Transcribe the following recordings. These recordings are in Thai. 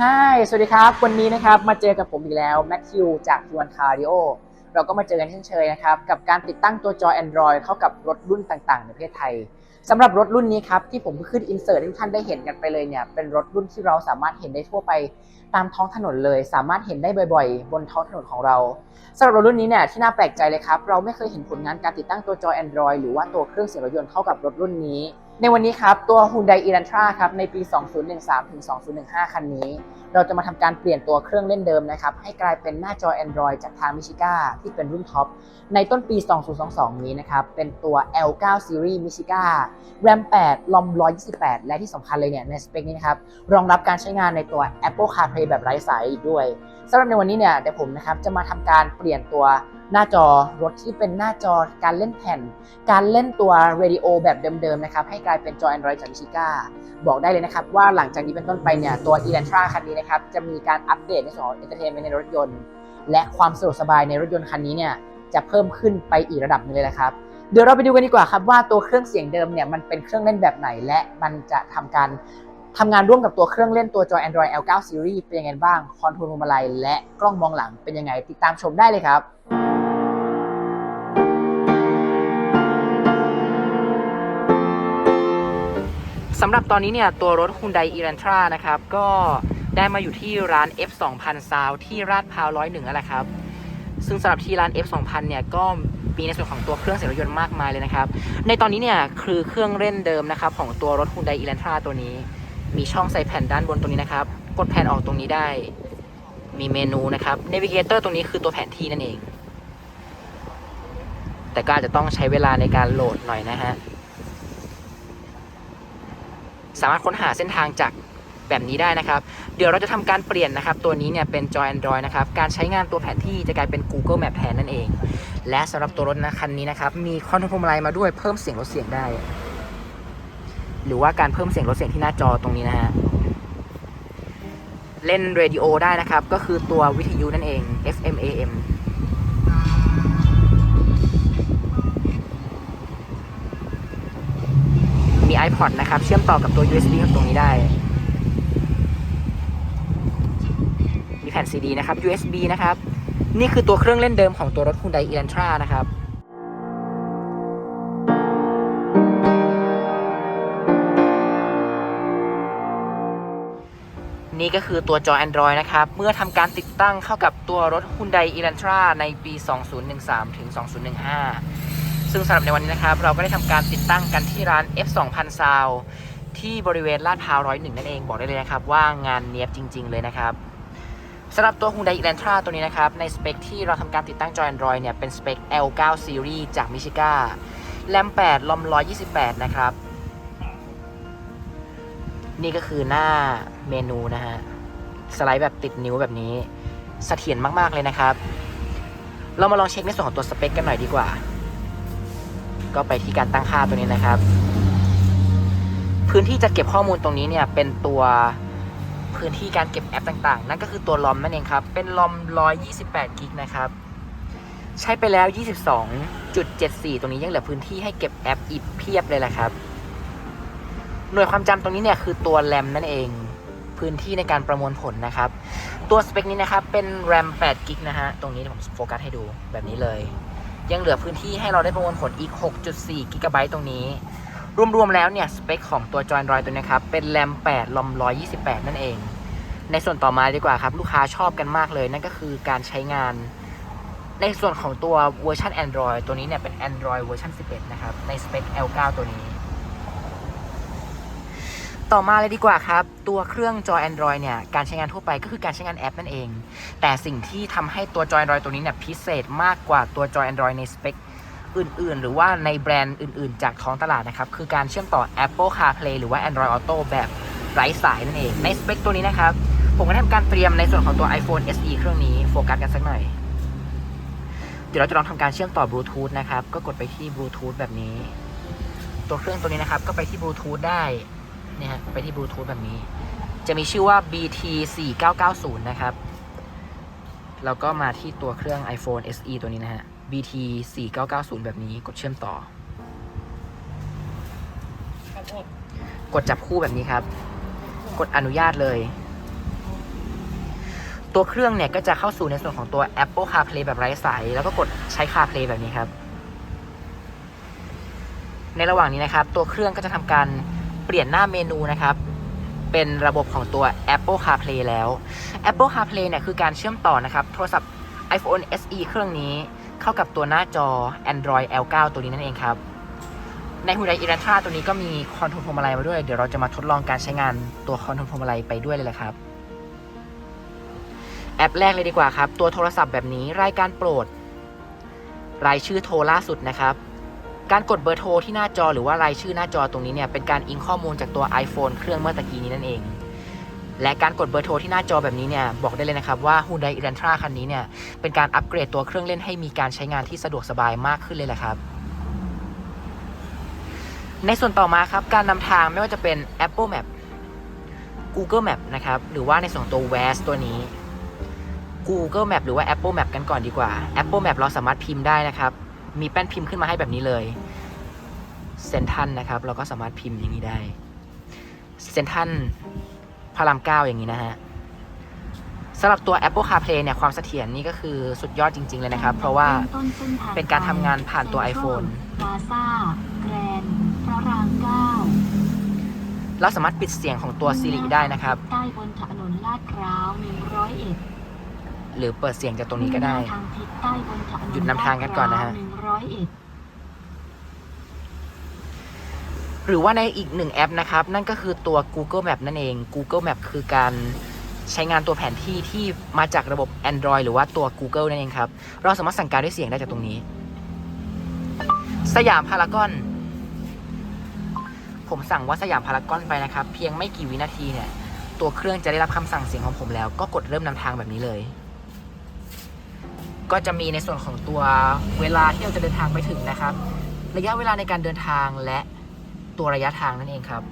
Hi สวัสดีครับ วันนี้นะครับมาเจอกับผมอีกแล้วแมทธิวจาก t วนคาร์ดิโอเราก็มาเจอกันเช่นเคยนะครับ กับการติดตั้งตัวจอ Android เข้ากับรถรุ่นต่างๆ ในประเทศไทยสำหรับรถรุ่นนี้ครับ ที่ผมขึ้นอินเสิร์ตให้ทุกท่านได้เห็นกันไปเลยเนี่ย เป็นรถรุ่นที่เราสามารถเห็นได้ทั่วไปตามท้องถนนเลย สามารถเห็นได้บ่อยๆ บนท้องถนนของเราสำหรับรถรุ่นนี้เนี่ยที่น่าแปลกใจเลยครับเราไม่เคยเห็นผลงานการติดตั้งตัวจอ Android หรือว่าตัวเครื่องเสียงรถยนต์เข้ากับรถรุ่นนี้ ในวันนี้ครับตัว Hyundai Elantra ครับในปี 2013 ถึง 2015 คันนี้ เราจะมาทำการเปลี่ยนตัวเครื่องเล่นเดิมนะครับ ให้กลายเป็นหน้าจอ Android จากทางมิชิก้าที่เป็นรุ่นท็อป ในต้นปี 2022 นี้นะครับ เป็นตัว L9 Series Michiga RAM 8 ROM 128 และที่สำคัญเลยเนี่ยในสเปคนี้นะครับ รองรับการใช้งานในตัว Apple CarPlay แบบไร้สายอีกด้วยสำหรับในวันนี้เนี่ยเดี๋ยวผมนะครับจะมาทำการเปลี่ยนตัวหน้าจอรถที่เป็นหน้าจอการเล่นแผ่น การเล่นตัวเรดิโอแบบเดิมๆนะครับให้กลายเป็นจอ Android จากมิชิก้าบอกได้เลยนะครับว่าหลังจากนี้เป็นต้นไปเนี่ยตัว e l a n t r a คันนี้นะครับจะมีการอัปเดตในส่วนของ Entertainment ในรถยนต์ และความสะดวกสบายในรถยนต์คันนี้เนี่ยจะเพิ่มขึ้นไปอีกระดับหนึงเลยนะครับเดี๋ยวเราไปดูกันดีกว่าครับว่าตัวเครื่องเสียงเดิมเนี่ยมันเป็นเครื่องเล่นแบบไหน และมันจะทำการทำงานร่วมกับตัวเครื่องเล่นตัวจอ Android L9 Series เป็นยังไงบ้าง คอนโทรลพวงมาลัยและกล้องมองหลังเป็นยังไง ติดตามชมได้เลยครับ สำหรับตอนนี้เนี่ยตัวรถ Hyundai Elantra นะครับ ก็ได้มาอยู่ที่ร้าน F2000 s o u ที่ราดพร้าวร้อยหนึ่งนั่นแหละครับ ซึ่งสำหรับที่ร้าน F2000 เนี่ยก็มีในส่วนของตัวเครื่องเสียงรถยนต์มากมายเลยนะครับ ในตอนนี้เนี่ยคือเครื่องเล่นเดิมนะครับของตัวรถ Hyundai Elantra ตัวนี้ มีช่องใส่แผ่นด้านบนตรงนี้นะครับ กดแผ่นออกตรงนี้ได้ มีเมนูนะครับ Navigator ตรงนี้คือตัวแผนที่นั่นเอง แต่ก็อาจจะต้องใช้เวลาในการโหลดหน่อยนะฮะ สามารถค้นหาเส้นทางจากแบบนี้ได้นะครับ เดี๋ยวเราจะทำการเปลี่ยนนะครับ ตัวนี้เนี่ยเป็นจอ Android นะครับ การใช้งานตัวแผนที่จะกลายเป็น Google Map แทนนั่นเอง และสำหรับตัวรถนะคันนี้นะครับ มีคอนโทรลพวงมาลัยมาด้วยเพิ่มเสียงลดเสียงได้ หรือว่าการเพิ่มเสียงลดเสียงที่หน้าจอตรงนี้นะฮะ เล่นเรดิโอได้นะครับ ก็คือตัววิทยุนั่นเอง FM AM iPod นะครับ เชื่อมต่อกับตัว USB ตรงนี้ได้ มีแผ่น CD นะครับ USB นะครับ นี่คือตัวเครื่องเล่นเดิมของตัวรถ Hyundai Elantra นะครับนี่ก็คือตัวจอ Android นะครับ เมื่อทำการติดตั้งเข้ากับตัวรถ Hyundai Elantra ในปี 2013 ถึง 2015 ซึ่งสำหรับในวันนี้นะครับ เราก็ได้ทำการติดตั้งกันที่ร้าน F2000 Sound ที่บริเวณลาดพร้าวร้อยหนึ่งนั่นเองบอกได้เลยนะครับ ว่างานเนียบจริง ๆ เลยนะครับสำหรับตัว Hyundai Elantra ตัวนี้นะครับ ในสเปคที่เราทำการติดตั้งจอ Android เนี่ย เป็นสเปค L9 Series จาก Michiga RAM 8 ROM 128 นะครับ นี่ก็คือหน้าเมนูนะฮะ สไลด์แบบติดนิ้วแบบนี้เสถียรมาก ๆ เลยนะครับ เรามาลองเช็คในส่วนของตัวสเปคกันหน่อยดีกว่า ก็ไปที่การตั้งค่าตัวนี้นะครับ พื้นที่จะเก็บข้อมูลตรงนี้เนี่ยเป็นตัวพื้นที่การเก็บแอปต่างๆ นั่นก็คือตัวลอมนั่นเองครับ เป็นลอม128กิกนะครับ ใช้ไปแล้ว 22.74 ตรงนี้ยังเหลือพื้นที่ให้เก็บแอปอีกเพียบเลยแหละครับ หน่วยความจำตรงนี้เนี่ยคือตัวแรมนั่นเอง พื้นที่ในการประมวลผลนะครับ ตัวสเปคนี้นะครับเป็น RAM 8กิกนะฮะ ตรงนี้ผมโฟกัสให้ดูแบบนี้เลย ยังเหลือพื้นที่ให้เราได้ประมวลผลอีก 6.4 กิกะไบต์ตรงนี้ รวม ๆ แล้วเนี่ย สเปคของตัวจอยรอยตัวนี้ครับ เป็นแรม 8 ลอม 128 นั่นเอง ในส่วนต่อมาดีกว่าครับ ลูกค้าชอบกันมากเลย นั่นก็คือการใช้งาน ในส่วนของตัวเวอร์ชัน Android ตัวนี้เนี่ยเป็น Android เวอร์ชัน11 นะครับ ในสเปค L9 ตัวนี้ ต่อมาเลยดีกว่าครับ ตัวเครื่องจอ Android เนี่ย การใช้งานทั่วไปก็คือการใช้งานแอปนั่นเอง แต่สิ่งที่ทำให้ตัวจอ Android ตัวนี้เนี่ยพิเศษมากกว่าตัวจอ Android ในสเปคอื่นๆ หรือว่าในแบรนด์อื่นๆ จากท้องตลาดนะครับ คือการเชื่อมต่อ Apple CarPlay หรือว่า Android Auto แบบไร้สายนั่นเอง ในสเปคตัวนี้นะครับ ผมก็ทำการเตรียมในส่วนของตัว iPhone SE เครื่องนี้โฟกัสกันสักหน่อย เดี๋ยวเราจะลองทำการเชื่อมต่อบลูทูธนะครับ ก็กดไปที่บลูทูธแบบนี้ ตัวเครื่องตัวนี้นะครับ ก็ไปที่บลูทูธได้ นี่ฮะไปที่บลูทูธแบบนี้ จะมีชื่อว่า BT 4990นะครับแล้วก็มาที่ตัวเครื่อง iPhone SE ตัวนี้นะฮะ BT 4990แบบนี้กดเชื่อมต่อ กดจับคู่แบบนี้ครับ กดอนุญาตเลย ตัวเครื่องเนี่ยก็จะเข้าสู่ในส่วนของตัว Apple CarPlay แบบไร้สาย แล้วก็กดใช้ CarPlay แบบนี้ครับ ในระหว่างนี้นะครับ ตัวเครื่องก็จะทำการ เปลี่ยนหน้าเมนูนะครับ เป็นระบบของตัว Apple CarPlay แล้ว Apple CarPlay เนี่ยคือการเชื่อมต่อนะครับ โทรศัพท์ iPhone SE เครื่องนี้ เข้ากับตัวหน้าจอ Android L9 ตัวนี้นั่นเองครับ ใน Hyundai Elantra ตัวนี้ก็มีคอนโทรลพวงมาลัยมาด้วย เดี๋ยวเราจะมาทดลองการใช้งานตัวคอนโทรลพวงมาลัยไปด้วยเลยแหละครับ แอปแรกเลยดีกว่าครับ ตัวโทรศัพท์แบบนี้รายการโปรด รายชื่อโทรล่าสุดนะครับ การกดเบอร์โทรที่หน้าจอหรือว่ารายชื่อหน้าจอตรงนี้เนี่ยเป็นการอิงข้อมูลจากตัว iPhone เครื่องเมื่อตะกี้นี้นั่นเอง และการกดเบอร์โทรที่หน้าจอแบบนี้เนี่ยบอกได้เลยนะครับว่า Hyundai Elantra คันนี้เนี่ยเป็นการอัปเกรดตัวเครื่องเล่นให้มีการใช้งานที่สะดวกสบายมากขึ้นเลยแหละครับในส่วนต่อมาครับการนำทางไม่ว่าจะเป็น Apple Map Google Map นะครับหรือว่าในส่วนของตัว Waze ตัวนี้ Google Map หรือว่า Apple Map กันก่อนดีกว่า Apple Map เราสามารถพิมพ์ได้นะครับ มีแป้นพิมพ์ขึ้นมาให้แบบนี้เลยเซนทันนะครับ เราก็สามารถพิมพ์อย่างนี้ได้เซนทันพระรามเก้าอย่างนี้นะฮะสำหรับตัว Apple CarPlay เนี่ย ความเสถียรนี่ก็คือสุดยอดจริง ๆ เลยนะครับ เพราะว่าเป็นการทำงานผ่านตัว iPhone พลาซ่าแกรนพระรามเก้าเราสามารถปิดเสียงของตัว Siri ได้นะครับใต้บนถนนลาดพร้าว101 หรือเปิดเสียงจากตรงนี้ก็ได้ทางทิศใต้บนถนนหยุดนำทางกันก่อนนะฮะ101หรือว่าในอีกหนึ่งแอปนะครับ นั่นก็คือตัว Google Map นั่นเอง Google Map คือการใช้งานตัวแผนที่ที่มาจากระบบ Android หรือว่าตัว Google นั่นเองครับ เราสามารถสั่งการด้วยเสียงได้จากตรงนี้ สยามพารากอน ผมสั่งว่าสยามพารากอนไปนะครับ เพียงไม่กี่วินาทีเนี่ย ตัวเครื่องจะได้รับคำสั่งเสียงของผมแล้ว ก็กดเริ่มนำทางแบบนี้เลย ก็จะมีในส่วนของตัวเวลาที่เราจะเดินทางไปถึงนะครับ ระยะเวลาในการเดินทางและตัวระยะทางนั่นเองครับ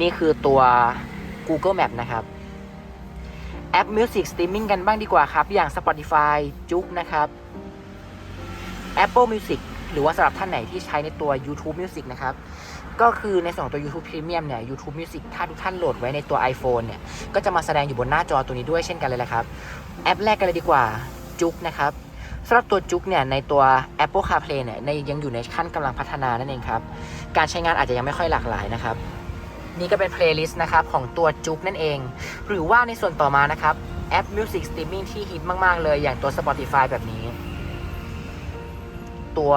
นี่คือตัว Google Map นะครับ แอป Music Streaming กันบ้างดีกว่าครับ อย่าง Spotify จุกนะครับ Apple Music หรือว่าสำหรับท่านไหนที่ใช้ในตัว YouTube Music นะครับ ก็คือในส่วนของตัว YouTube Premium เนี่ย YouTube Music ถ้าทุกท่านโหลดไว้ในตัว iPhone เนี่ย ก็จะมาแสดงอยู่บนหน้าจอตัวนี้ด้วยเช่นกันเลยแหละครับ แอปแรกกันเลยดีกว่าจุกนะครับสำหรับตัวจุกเนี่ยในตัว Apple CarPlay เนี่ยในยังอยู่ในขั้นกำลังพัฒนานั่นเองครับ การใช้งานอาจจะยังไม่ค่อยหลากหลายนะครับนี่ก็เป็นเพลย์ลิสต์นะครับของตัวจุกนั่นเอง หรือว่าในส่วนต่อมานะครับแอป Music Streaming ที่ฮิตมาก ๆ เลยอย่างตัว Spotify แบบนี้ ตัว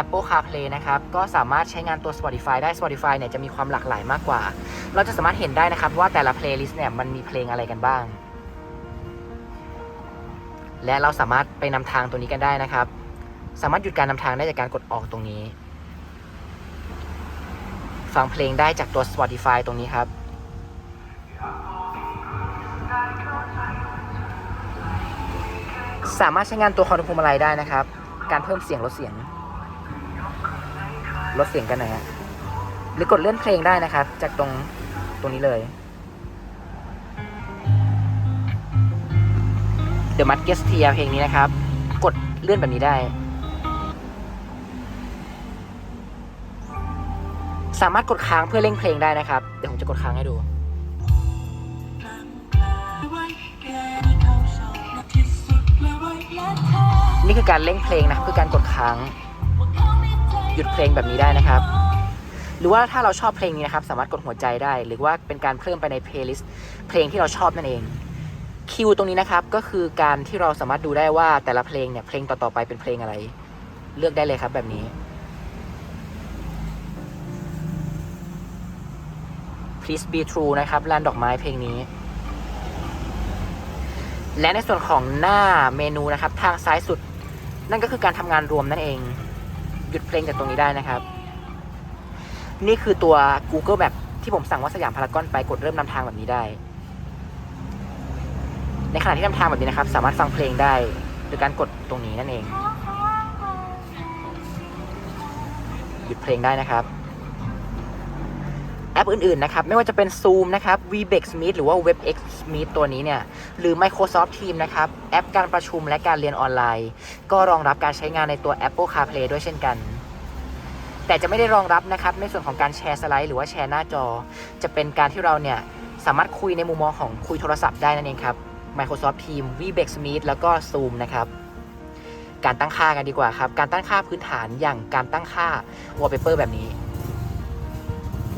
Apple CarPlay นะครับ ก็สามารถใช้งานตัว Spotify ได้ Spotify เนี่ยจะมีความหลากหลายมากกว่า เราจะสามารถเห็นได้นะครับว่าแต่ละเพลย์ลิสต์เนี่ยมันมีเพลงอะไรกันบ้าง และเราสามารถไปนำทางตัวนี้กันได้นะครับ สามารถหยุดการนำทางได้จากการกดออกตรงนี้ ฟังเพลงได้จากตัว Spotify ตรงนี้ครับสามารถใช้งานตัวคอนโทรลพวงมาลัยได้นะครับ การเพิ่มเสียงลดเสียง ลดเสียงกันหน่อยฮะหรือกดเลื่อนเพลงได้นะครับ จากตรงตรงนี้เลย The m u d g e s t i e r เพลงนี้นะครับ กดเลื่อนแบบนี้ได้ สามารถกดค้างเพื่อเล่งเพลงได้นะครับ เดี๋ยวผมจะกดค้างให้ดู นี่คือการเล่งเพลงนะคือการกดค้างหยุดเพลงแบบนี้ได้นะครับ หรือว่าถ้าเราชอบเพลงนี้นะครับ สามารถกดหัวใจได้ หรือว่าเป็นการเพิ่มไปในเพลย์ลิสต์เพลงที่เราชอบนั่นเองคิวตรงนี้นะครับก็คือการที่เราสามารถดูได้ว่าแต่ละเพลงเนี่ยเพลงต่อๆไปเป็นเพลงอะไร เลือกได้เลยครับแบบนี้ Please be true นะครับลานดอกไม้เพลงนี้ และในส่วนของหน้าเมนูนะครับ ทางซ้ายสุด นั่นก็คือการทำงานรวมนั่นเอง หยุดเพลงจากตรงนี้ได้นะครับ นี่คือตัว Google Map ที่ผมสั่งว่าสยามพารากอนไปกดเริ่มนำทางแบบนี้ได้ ในขณะที่นำทางแบบนี้นะครับ สามารถฟังเพลงได้โดยการกดตรงนี้นั่นเองหยุดเพลงได้นะครับ แอปอื่นๆนะครับ ไม่ว่าจะเป็น Zoom นะครับ Webex Meet หรือว่า WebEx Meet ตัวนี้เนี่ย หรือ Microsoft Teams นะครับ แอปการประชุมและการเรียนออนไลน์ ก็รองรับการใช้งานในตัว Apple CarPlay ด้วยเช่นกัน แต่จะไม่ได้รองรับนะครับ ในส่วนของการแชร์สไลด์หรือว่าแชร์หน้าจอ จะเป็นการที่เราเนี่ยสามารถคุยในมุมมองของคุยโทรศัพท์ได้นั่นเองครับ Microsoft Teams Webex Meet แล้วก็ Zoom นะครับการตั้งค่ากันดีกว่าครับ การตั้งค่าพื้นฐานอย่างการตั้งค่า Wallpaper แบบนี้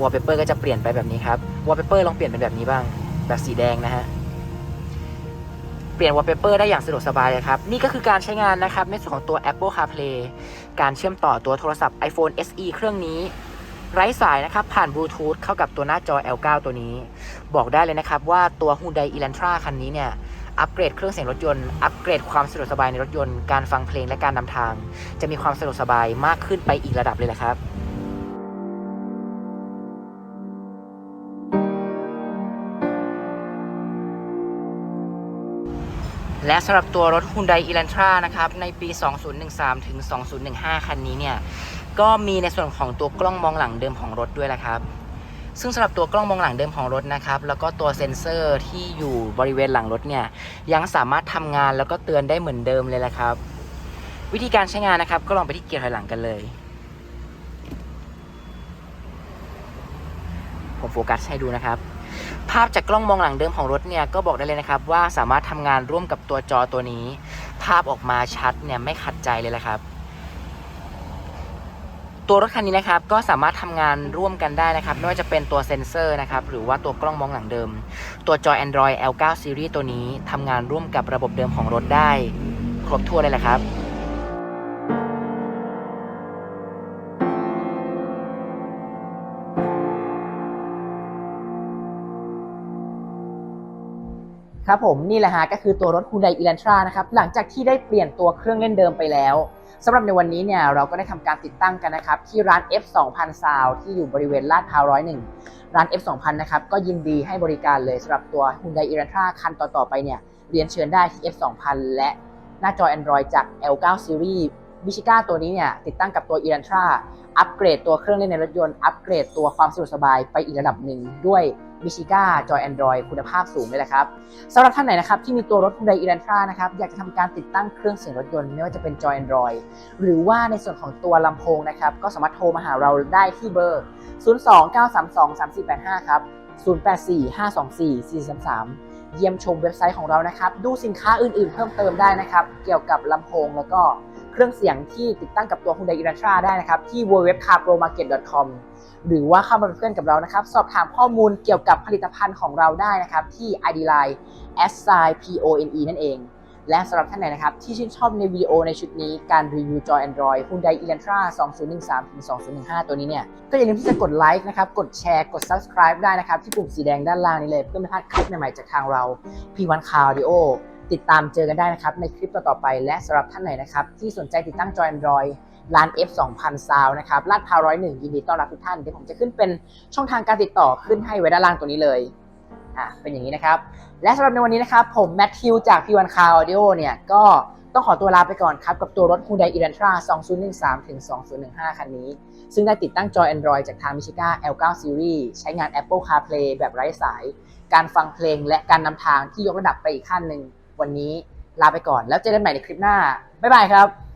Wallpaper ก็จะเปลี่ยนไปแบบนี้ครับ Wallpaper ลองเปลี่ยนเป็นแบบนี้บ้าง แบบสีแดงนะฮะ เปลี่ยน Wallpaper ได้อย่างสะดวกสบายเลยครับ นี่ก็คือการใช้งานนะครับ ในส่วนของตัว Apple CarPlay การเชื่อมต่อตัวโทรศัพท์ iPhone SE เครื่องนี้ ไร้สายนะครับ ผ่านบลูทูธเข้ากับตัวหน้าจอ L9 ตัวนี้ บอกได้เลยนะครับว่าตัว Hyundai Elantra คันนี้เนี่ยอัปเกรดเครื่องเสียงรถยนต์ อัปเกรดความสะดวกสบายในรถยนต์ การฟังเพลงและการนำทาง จะมีความสะดวกสบายมากขึ้นไปอีกระดับเลยแหละครับ และสำหรับตัวรถ Hyundai Elantra นะครับในปี 2013 ถึง 2015 คันนี้เนี่ยก็มีในส่วนของตัวกล้องมองหลังเดิมของรถด้วยละครับซึ่งสำหรับตัวกล้องมองหลังเดิมของรถนะครับแล้วก็ตัวเซ็นเซอร์ที่อยู่บริเวณหลังรถเนี่ยยังสามารถทำงานแล้วก็เตือนได้เหมือนเดิมเลยละครับ วิธีการใช้งานนะครับก็ลองไปที่เกียร์ถอยหลังกันเลยผมโฟกัสให้ดูนะครับ ภาพจากกล้องมองหลังเดิมของรถเนี่ยก็บอกได้เลยนะครับว่าสามารถทำงานร่วมกับตัวจอตัวนี้ ภาพออกมาชัดเนี่ยไม่ขัดใจเลยแหละครับ ตัวรถคันนี้นะครับก็สามารถทำงานร่วมกันได้นะครับไม่ว่าจะเป็นตัวเซ็นเซอร์นะครับหรือว่าตัวกล้องมองหลังเดิม ตัวจอ Android L9 Series ตัวนี้ทำงานร่วมกับระบบเดิมของรถได้ ครบถ้วนเลยแหละครับ ครับผมนี่แหละฮะก็คือตัวรถ Hyundai Elantra นะครับหลังจากที่ได้เปลี่ยนตัวเครื่องเล่นเดิมไปแล้วสำหรับในวันนี้เนี่ยเราก็ได้ทำการติดตั้งกันนะครับที่ร้าน F2000 Sound ที่อยู่บริเวณลาดพร้าว101ร้าน F2000 นะครับก็ยินดีให้บริการเลยสำหรับตัว Hyundai Elantra คันต่อๆไปเนี่ยเรียนเชิญได้ที่ F2000 และหน้าจอ Android จาก L9 Series มิชิก้าตัวนี้เนี่ยติดตั้งกับตัว Elantra อัปเกรดตัวเครื่องเล่นในรถยนต์ อัปเกรดตัวความสะดวกสบายไปอีกระดับหนึ่งด้วยมิชิก้าจอ Android คุณภาพสูงเลยแหละครับสำหรับท่านไหนนะครับที่มีตัวรถ Hyundai Elantra นะครับอยากจะทำการติดตั้งเครื่องเสียงรถยนต์ไม่ว่าจะเป็นจอ Android หรือว่าในส่วนของตัวลำโพงนะครับก็สามารถโทรมาหาเราได้ที่เบอร์ 029323485 ครับ 0845244433 เยี่ยมชมเว็บไซต์ของเรานะครับ ดูสินค้าอื่นๆ เพิ่มเติมได้นะครับ เกี่ยวกับลำโพงแล้วก็ เครื่องเสียงที่ติดตั้งกับตัว Hyundai Elantra ได้นะครับที่ www.carpromarket.com หรือว่าเข้ามาเป็นเพื่อนกับเรานะครับ สอบถามข้อมูลเกี่ยวกับผลิตภัณฑ์ของเราได้นะครับ ที่ ID Line s i p o n e นั่นเอง และสำหรับท่านไหนนะครับ ที่ชื่นชอบในวิดีโอในชุดนี้การรีวิวจอ Android Hyundai Elantra 2013ถึง2015 ตัวนี้เนี่ย ก็อย่าลืมที่จะกดไลค์นะครับ กดแชร์ กด subscribe ได้นะครับ ที่ปุ่มสีแดงด้านล่างนี้เลย เพื่อไม่พลาดคลิปใหม่ๆจากทางเรา P1 Cardio ติดตามเจอกันได้นะครับในคลิปต่อๆไปและสำหรับท่านไหนนะครับที่สนใจติดตั้งจอ Android ร้าน F2000 Sound นะครับลาดพร้าวร้อยหนึ่งยินดีต้อนรับทุกท่าน เดี๋ยวผมจะขึ้นเป็นช่องทางการติดต่อขึ้นให้ไว้ด้านล่างตัวนี้เลยอะเป็นอย่างนี้นะครับ และสำหรับในวันนี้นะครับ ผมแมทธิวจาก P1 Car Audio เนี่ย ก็ต้องขอตัวลาไปก่อนครับ กับตัวรถ Hyundai Elantra 2013ถึง2015 คันนี้ ซึ่งได้ติดตั้งจอ Android จากทาง Michiga L9 Series ใช้งาน Apple CarPlay แบบไร้สาย การฟังเพลงและการนำทางที่ยกระดับไปอีกขั้นหนึ่ง วันนี้ลาไปก่อนแล้วเจอกันใหม่ในคลิปหน้าบ๊ายบายครับ